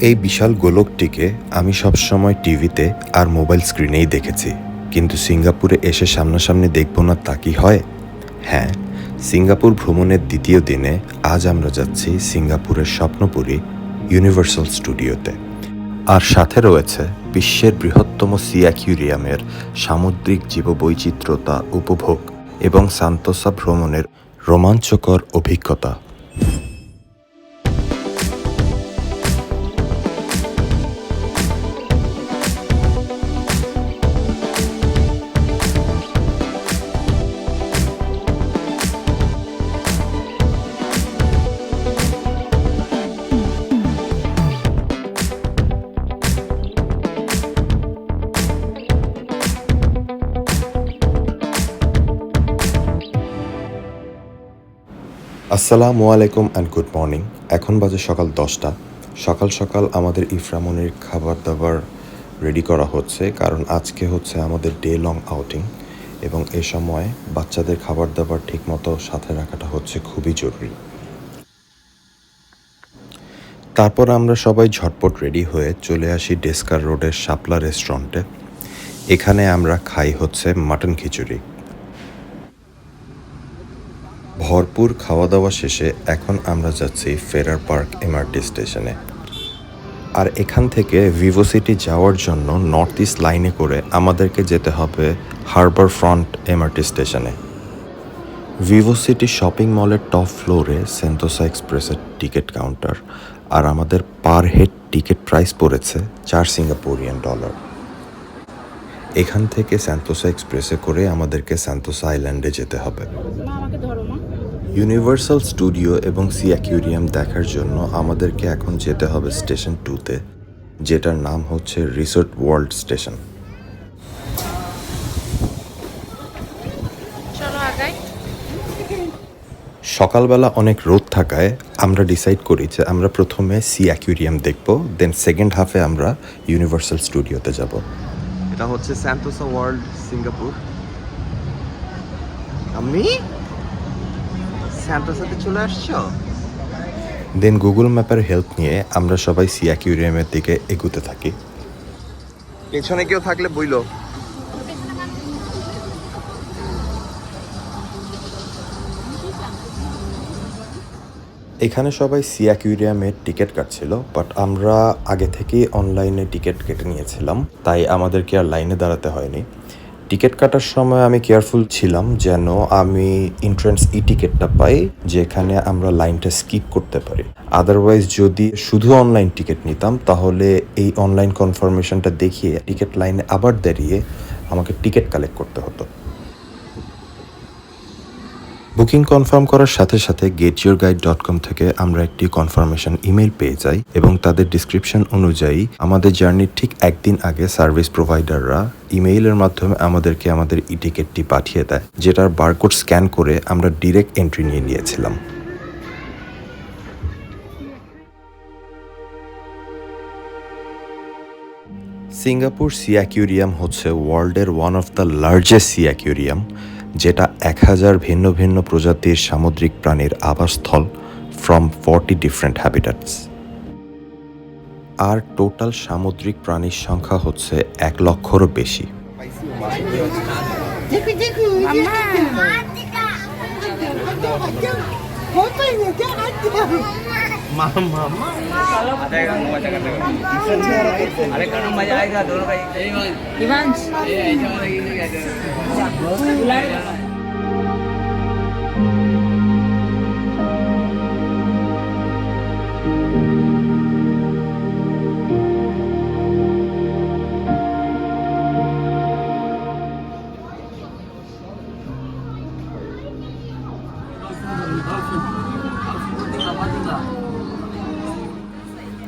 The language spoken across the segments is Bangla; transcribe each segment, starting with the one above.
এই বিশাল গোলকটিকে আমি সবসময় টিভিতে আর মোবাইল স্ক্রিনেই দেখেছি। কিন্তু সিঙ্গাপুরে এসে সামনাসামনি দেখব না তা কি হয়? হ্যাঁ সিঙ্গাপুর ভ্রমণের দ্বিতীয় দিনে আজ আমরা যাচ্ছি সিঙ্গাপুরের স্বপ্নপুরী ইউনিভার্সাল স্টুডিওতে। আর সাথে রয়েছে বিশ্বের বৃহত্তম সি অ্যাকিউরিয়ামের সামুদ্রিক জীববৈচিত্র্যতা উপভোগ এবং সান্তোসা ভ্রমণের রোমাঞ্চকর অভিজ্ঞতা। আসসালামু আলাইকুম অ্যান্ড গুড মর্নিং এখন বাজে সকাল দশটা। সকাল সকাল আমাদের ইফরামনির খাবার দাবার রেডি করা হচ্ছে, কারণ আজকে হচ্ছে আমাদের ডে লং আউটিং এবং এ সময় বাচ্চাদের খাবার দাবার ঠিকমতো সাথে রাখাটা হচ্ছে খুবই জরুরি। তারপর আমরা সবাই ঝটপট রেডি হয়ে চলে আসি ডেস্কার রোডের শাপলা রেস্টুরেন্টে এখানে আমরা খাই হচ্ছে মাটন খিচুড়ি। ভরপুর খাওয়া দাওয়া শেষে এখন আমরা যাচ্ছি ফেরার পার্ক এমআরটি স্টেশনে। আর এখান থেকে ভিভো সিটি যাওয়ার জন্য নর্থ ইস্ট লাইনে করে আমাদেরকে যেতে হবে হারবার ফ্রন্ট এমআরটি স্টেশনে। ভিভো সিটি শপিং মলের টপ ফ্লোরে সেন্টোসা এক্সপ্রেসের টিকিট কাউন্টার, আর আমাদের পার হেড টিকিট প্রাইস পড়েছে চার সিঙ্গাপুরিয়ান ডলার। এখান থেকে স্যান্তোসা এক্সপ্রেসে করে আমাদেরকে স্যান্তোসা আইল্যান্ডে যেতে হবে। ইউনিভার্সাল স্টুডিও এবং সি অ্যাকুরিয়াম দেখার জন্য আমাদেরকে এখন যেতে হবে স্টেশন টুতে যেটার নাম হচ্ছে রিসোর্ট ওয়ার্ল্ড স্টেশন সকালবেলা অনেক রোদ থাকায় আমরা ডিসাইড করি যে আমরা প্রথমে সি অ্যাকুরিয়াম দেখব দেন সেকেন্ড হাফে আমরা ইউনিভার্সাল স্টুডিওতে যাব। এটা হচ্ছে স্যান্তোসা ওয়ার্ল্ড সিঙ্গাপুর আমি? স্যান্তোসাতে চলে আসছো? দেন গুগল ম্যাপের হেল্প নিয়ে আমরা সবাই সিয়াকিউরিয়ামের দিকে এগুতে থাকি। পেছনে কেউ থাকলে বইলো। এখানে সবাই সি অ্যাকুরিয়ামের টিকিট কাটছিল বাট আমরা আগে থেকেই অনলাইনে টিকিট কেটে নিয়েছিলাম, তাই আমাদেরকে আর লাইনে দাঁড়াতে হয়নি। টিকিট কাটার সময় আমি কেয়ারফুল ছিলাম যেন আমি এন্ট্রান্স ই টিকিটটা পাই, যেখানে আমরা লাইনটা স্কিপ করতে পারি। আদারওয়াইজ যদি শুধু অনলাইন টিকিট নিতাম, তাহলে এই অনলাইন কনফার্মেশনটা দেখিয়ে টিকিট লাইনে আবার দাঁড়িয়ে আমাকে টিকিট কালেক্ট করতে হতো। বুকিং কনফার্ম করার সাথে সাথে get your guide dot com থেকে আমরা একটি কনফার্মেশন ইমেল পেয়ে যাই এবং তাদের ডিসক্রিপশন অনুযায়ী আমাদের জার্নির ঠিক একদিন আগে সার্ভিস প্রোভাইডাররা ইমেইলের মাধ্যমে আমাদেরকে আমাদের ই টিকিটটি পাঠিয়ে দেয়, যেটার বারকোড স্ক্যান করে আমরা ডিরেক্ট এন্ট্রি নিয়ে নিয়েছিলাম। সিঙ্গাপুর সিয়াকিউরিয়াম হচ্ছে ওয়ার্ল্ডের one of the largest sea aquarium যেটা এক হাজার ভিন্ন ভিন্ন প্রজাতির সামুদ্রিক প্রাণীর আবাসস্থল ফ্রম ফর্টি ডিফারেন্ট হ্যাবিটাটস আর টোটাল সামুদ্রিক প্রাণীর সংখ্যা হচ্ছে এক লক্ষরও বেশি अरे करो मजा आएगा दोनों का ইভান্স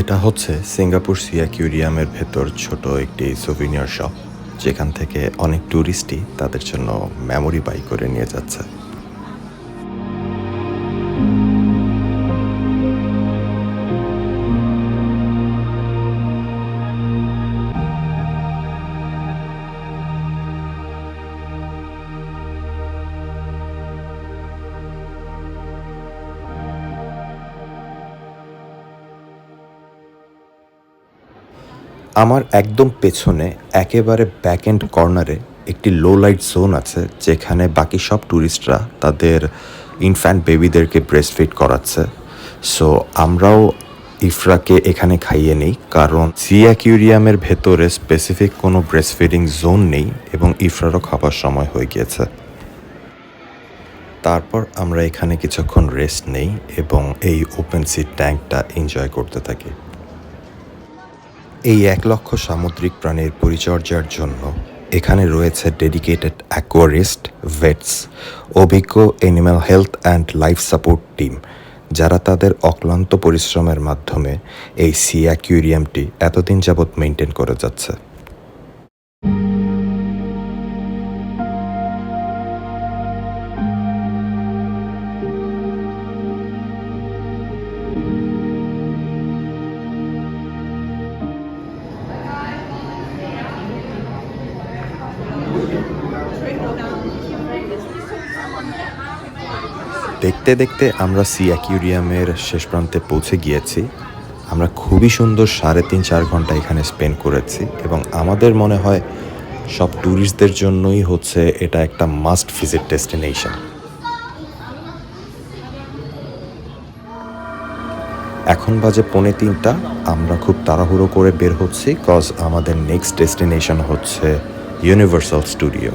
এটা হচ্ছে সিঙ্গাপুর সি অ্যাকুরিয়ামের ভেতর ছোট একটি সোভিনিয়র শপ যেখান থেকে অনেক ট্যুরিস্টই তাদের জন্য মেমোরি বাই করে নিয়ে যাচ্ছে। আমার একদম পেছনে, একেবারে ব্যাক এন্ড কর্নারে একটি লো লাইট জোন আছে, যেখানে বাকি সব ট্যুরিস্টরা তাদের ইনফ্যান্ট বেবিদেরকে ব্রেস্ট ফিড করাচ্ছে। সো আমরাও ইফরাকে এখানে খাইয়ে নেই, কারণ সি অ্যাকিউরিয়ামের ভেতরে স্পেসিফিক কোনো ব্রেস্ট ফিডিং জোন নেই এবং ইফরারও খাবার সময় হয়ে গিয়েছে। তারপর আমরা এখানে কিছুক্ষণ রেস্ট নেই এবং এই ওপেন সি ট্যাঙ্কটা এনজয় করতে থাকি। এই এক লক্ষ সামুদ্রিক প্রাণীর পরিচর্যার জন্য এখানে রয়েছে ডেডিকেটেড অ্যাকোয়ারিস্ট ভেটস অভিজ্ঞ animal health and life support team যারা তাদের অক্লান্ত পরিশ্রমের মাধ্যমে এই সি অ্যাকুয়ারিয়ামটি এতদিন যাবৎ মেনটেন করে যাচ্ছে। দেখতে দেখতে আমরা সি অ্যাকিউরিয়ামের শেষ প্রান্তে পৌঁছে গিয়েছি। আমরা খুবই সুন্দর সাড়ে তিন চার ঘণ্টা এখানে স্পেন্ড করেছি এবং আমাদের মনে হয় সব ট্যুরিস্টদের জন্যই হচ্ছে এটা একটা মাস্ট ভিজিট ডেস্টিনেশন এখন বাজে পৌনে তিনটা, আমরা খুব তাড়াহুড়ো করে বের হচ্ছি কজ আমাদের নেক্সট ডেস্টিনেশন হচ্ছে ইউনিভার্সাল স্টুডিও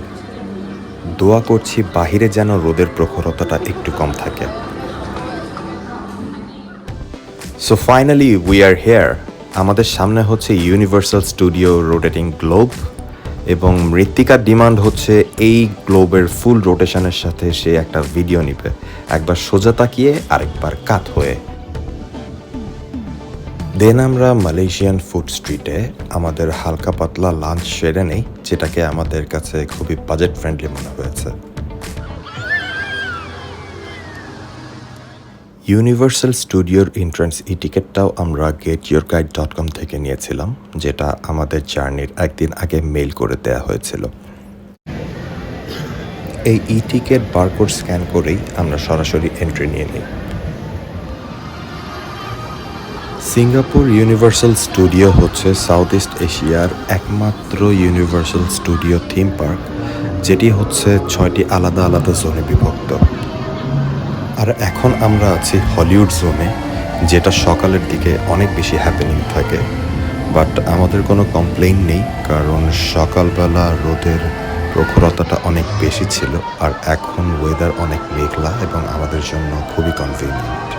দোয়া করছি, বাহিরে যেন রোদের প্রখরতাটা একটু কম থাকে। So finally we are here আমাদের সামনে হচ্ছে ইউনিভার্সাল স্টুডিও রোটেটিং গ্লোব এবং মৃত্তিকার ডিমান্ড হচ্ছে এই গ্লোবের ফুল রোটেশনের সাথে সে একটা ভিডিও নিবে। একবার সোজা তাকিয়ে আরেকবার কাত হয়ে। দেন আমরা মালয়েশিয়ান ফুড স্ট্রিটে আমাদের হালকা পাতলা লাঞ্চ সেরে নেই, যেটাকে আমাদের কাছে খুবই বাজেট ফ্রেন্ডলি মনে হয়েছে। ইউনিভার্সাল স্টুডিওর এন্ট্রান্স ই টিকিটটাও আমরা get your guide dot com থেকে নিয়েছিলাম, যেটা আমাদের জার্নির একদিন আগে মেল করে দেয়া হয়েছিল। এই ই টিকিট বারকোড স্ক্যান করেই আমরা সরাসরি এন্ট্রি নিয়ে নিই। সিঙ্গাপুর ইউনিভার্সাল স্টুডিও হচ্ছে সাউথ ইস্ট এশিয়ার একমাত্র ইউনিভার্সাল স্টুডিও থিম পার্ক, যেটি হচ্ছে ছয়টি আলাদা আলাদা জোনে বিভক্ত। আর এখন আমরা আছি হলিউড জোনে, যেটা সকালের দিকে অনেক বেশি হ্যাপেনিং থাকে। বাট আমাদের কোনো কমপ্লেইন নেই, কারণ সকালবেলা রোদের প্রখরতাটা অনেক বেশি ছিল, আর এখন ওয়েদার অনেক মেঘলা এবং আমাদের জন্য খুবই convenient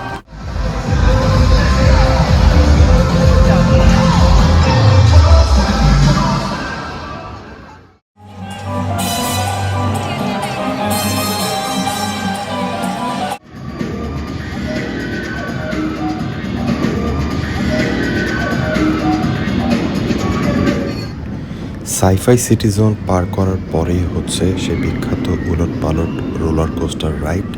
sci fi city zone পার করার পরেই হচ্ছে সে বিখ্যাত উলট পালট রোলার কোস্টার রাইড,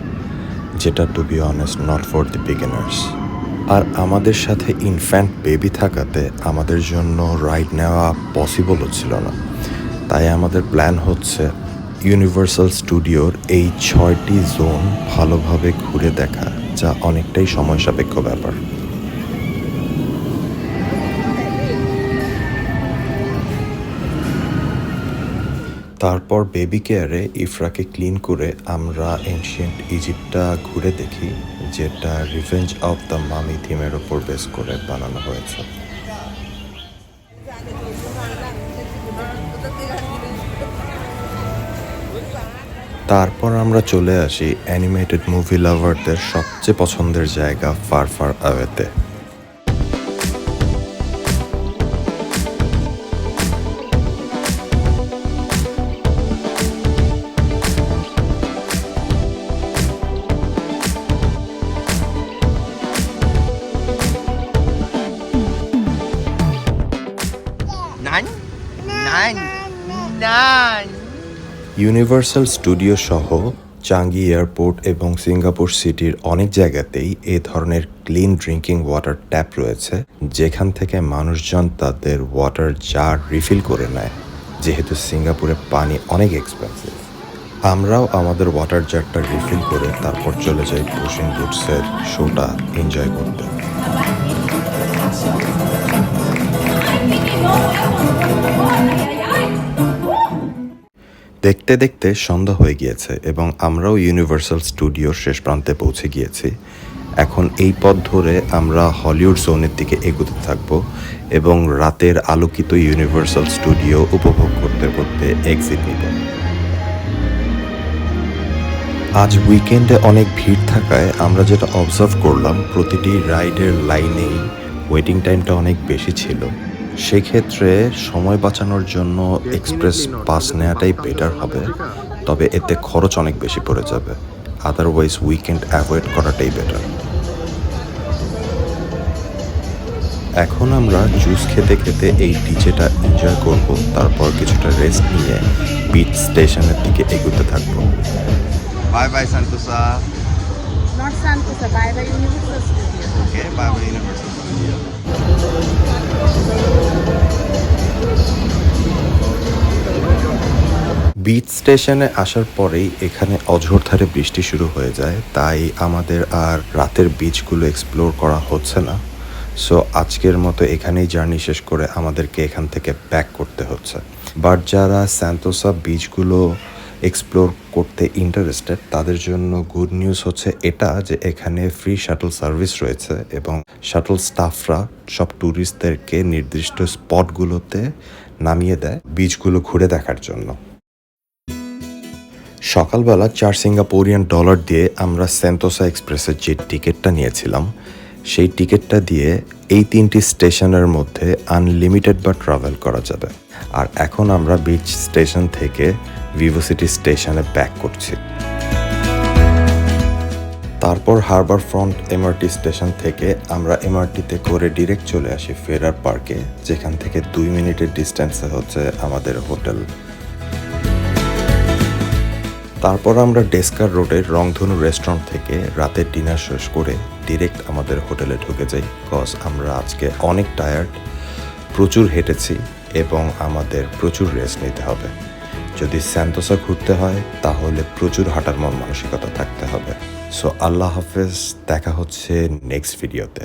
যেটা to be honest not for the beginners আর আমাদের সাথে ইনফ্যান্ট বেবি থাকাতে আমাদের জন্য রাইড নেওয়া পসিবল হচ্ছিল না। তাই আমাদের প্ল্যান হচ্ছে ইউনিভার্সাল স্টুডিওর এই ছয়টি জোন ভালোভাবে ঘুরে দেখা, যা অনেকটাই সময় সাপেক্ষ ব্যাপার। তারপর বেবি কেয়ারে ইফরাকে ক্লিন করে আমরা এনশিয়েন্ট ইজিপ্টটা ঘুরে দেখি, যেটা রিভেঞ্জ অফ দ্য মামি থিমের ওপর বেস করে বানানো হয়েছে। তারপর আমরা চলে আসি অ্যানিমেটেড মুভি লাভারদের সবচেয়ে পছন্দের জায়গা ফার ফার আওয়েতে ইউনিভার্সাল স্টুডিও সহ চাঙ্গি এয়ারপোর্ট এবং সিঙ্গাপুর সিটির অনেক জায়গাতেই এ ধরনের ক্লিন ড্রিঙ্কিং ওয়াটার ট্যাপ রয়েছে, যেখান থেকে মানুষজন তাদের ওয়াটার জার রিফিল করে নেয়, যেহেতু সিঙ্গাপুরে পানি অনেক এক্সপেন্সিভ আমরাও আমাদের ওয়াটার জারটা রিফিল করে তারপর চলে যাই পুশিং বুটসের শোটা এনজয় করতে। দেখতে দেখতে সন্ধ্যা হয়ে গিয়েছে এবং আমরাও ইউনিভার্সাল স্টুডিওর শেষ প্রান্তে পৌঁছে গিয়েছি। এখন এই পথ ধরে আমরা হলিউড জোনের দিকে এগোতে থাকব এবং রাতের আলোকিত ইউনিভার্সাল স্টুডিও উপভোগ করতে করতে এক্সিট নিব। আজ উইকেন্ডে অনেক ভিড় থাকায় আমরা যেটা অবজার্ভ করলাম, প্রতিটি রাইডের লাইনেই ওয়েটিং টাইমটা অনেক বেশি ছিল। সেক্ষেত্রে সময় বাঁচানোর জন্য এক্সপ্রেস পাস নেওয়াটাই বেটার হবে তবে এতে খরচ অনেক বেশি পড়ে যাবে। আদারওয়াইজ উইকেন্ড অ্যাভয়েড করাটাই বেটার এখন আমরা জুস খেতে খেতে এই ডিজেটা এনজয় করব তারপর কিছুটা রেস্ট নিয়ে বিচ স্টেশনের দিকে এগোতে থাকব। Bye bye Santosa. Not Santosa, by the স্টেশনে আসার পরেই এখানে অঝোরধারে বৃষ্টি শুরু হয়ে যায়, তাই আমাদের আর রাতের বিচগুলো এক্সপ্লোর করা হচ্ছে না। সো আজকের মতো এখানেই জার্নি শেষ করে আমাদেরকে এখান থেকে ব্যাক করতে হচ্ছে। বাট যারা স্যান্তোসা বিচগুলো এক্সপ্লোর করতে ইন্টারেস্টেড তাদের জন্য গুড নিউজ হচ্ছে এটা যে এখানে ফ্রি শাটল সার্ভিস রয়েছে এবং শাটল স্টাফরা সব ট্যুরিস্টদেরকে নির্দিষ্ট স্পটগুলোতে নামিয়ে দেয় বিচগুলো ঘুরে দেখার জন্য। সকালবেলা চার সিঙ্গাপুরিয়ান ডলার দিয়ে আমরা সেন্টোসা এক্সপ্রেসের যে টিকিটটা নিয়েছিলাম, সেই টিকিটটা দিয়ে এই তিনটি স্টেশনের মধ্যে আনলিমিটেড বা ট্রাভেল করা যাবে। আর এখন আমরা বিচ স্টেশন থেকে ভিভোসিটি স্টেশনে ব্যাক করছি। তারপর হারবার ফ্রন্ট এমআরটি স্টেশন থেকে আমরা এমআরটিতে করে ডিরেক্ট চলে আসি ফেরার পার্কে যেখান থেকে দুই মিনিটের ডিস্টেন্সে হচ্ছে আমাদের হোটেল তারপর আমরা ডেস্কার রোডের রংধনু রেস্টুরেন্ট থেকে রাতের ডিনার শেষ করে ডিরেক্ট আমাদের হোটেলে ঢুকে যাই কজ আমরা আজকে অনেক টায়ার্ড প্রচুর হেঁটেছি এবং আমাদের প্রচুর রেস্ট নিতে হবে। যদি স্যান্তোসা ঘুরতে হয়, তাহলে প্রচুর হাঁটার মন মানসিকতা থাকতে হবে। সো আল্লাহ হাফেজ, দেখা হচ্ছে নেক্সট ভিডিওতে